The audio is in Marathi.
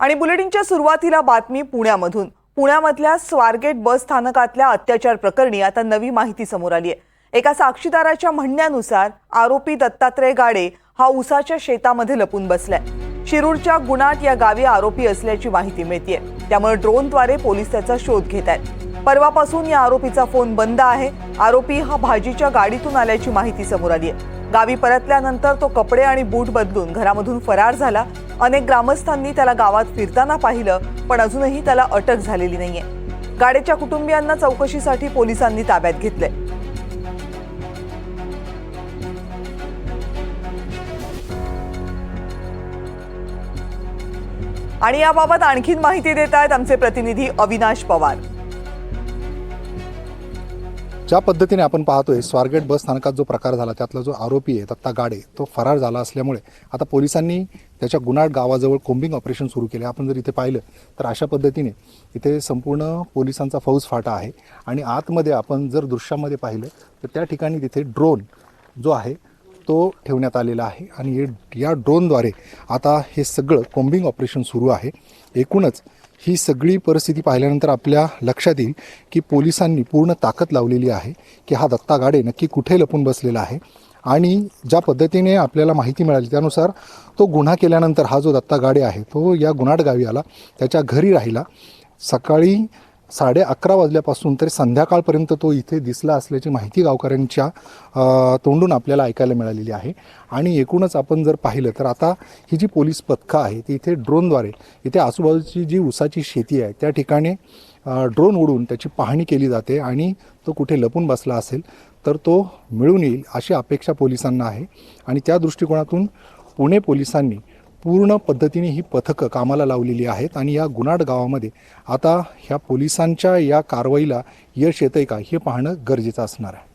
आणि बुलेटिनच्या सुरुवातीला बातमी पुण्यामधून. पुण्यामधल्या स्वारगेट बस स्थानकातल्या अत्याचार प्रकरणी आता नवी माहिती समोर आली आहे एका साक्षीदाराच्या म्हणण्यानुसार आरोपी दत्तात्रय गाडे हा उसाच्या शेतामध्ये लपून बसलाय. शिरूरच्या गुणाट या गावी आरोपी असल्याची माहिती मिळतीये. त्यामुळे ड्रोनद्वारे पोलीस त्याचा शोध घेत आहेत. परवापासून या आरोपीचा फोन बंद आहे. आरोपी हा भाजीच्या गाडीतून आल्याची माहिती समोर आली आहे गावी परतल्यानंतर तो कपडे आणि बूट बदलून घरामधून फरार झाला. अनेक ग्रामस्थांनी त्याला गावात फिरताना पाहिलं पण अजूनही त्याला अटक झालेली नाहीये. गाडेच्या कुटुंबियांना चौकशीसाठी पोलिसांनी ताब्यात घेतलंय. आणि याबाबत आणखीन माहिती देत आहेत आमचे प्रतिनिधी अविनाश पवार. ज्या पद्धतीने आपण पाहतोय स्वारगेट बस स्थानकात जो प्रकार झाला त्यातला जो आरोपी आहे दत्ता गाडे तो फरार झाला असल्यामुळे आता पोलिसांनी त्याच्या गुन्हाळ गावाजवळ कोम्बिंग ऑपरेशन सुरू केले. आपण जर इथे पाहिलं तर अशा पद्धतीने इथे संपूर्ण पोलिसांचा फौज फाटा आहे आणि आतमध्ये आपण जर दृश्यामध्ये पाहिलं तर त्या ठिकाणी तिथे ड्रोन जो आहे तो ठेवण्यात आलेला आहे आणि हे या ड्रोनद्वारे आता हे सगळं कोम्बिंग ऑपरेशन सुरू आहे. एकूणच ही सगळी परिस्थिती पाहिल्यानंतर आपल्या लक्षात येईल की पोलिसांनी पूर्ण ताकद लावलेली आहे की हा दत्ता गाडे नक्की कुठे लपून बसलेला आहे. आणि ज्या पद्धतीने आपल्याला माहिती मिळाली त्यानुसार तो गुन्हा केल्यानंतर हा जो दत्ता गाडे आहे तो या गुन्हाट गावी आला त्याच्या घरी राहिला. सकाळी साडे अकरा वाजल्यापासून तरी संध्याकाळपर्यंत तो इथे दिसला असल्याची माहिती गावकऱ्यांच्या तोंडून आपल्याला ऐकायला मिळालेली आहे. आणि एकूणच आपण जर पाहिलं तर आता ही जी पोलीस पथकं आहे ती इथे ड्रोनद्वारे इथे आजूबाजूची जी ऊसाची शेती आहे त्या ठिकाणी ड्रोन उडून त्याची पाहणी केली जाते आणि तो कुठे लपून बसला असेल तर तो मिळून येईल अशी अपेक्षा पोलिसांना आहे. आणि त्या दृष्टिकोनातून पुणे पोलिसांनी पूर्ण पद्धतीने ही पथकं कामाला लावलेली आहेत आणि या गुनाड गावामध्ये आता ह्या पोलिसांच्या या कारवाईला यश येतंय का हे पाहणं गरजेचं असणार आहे.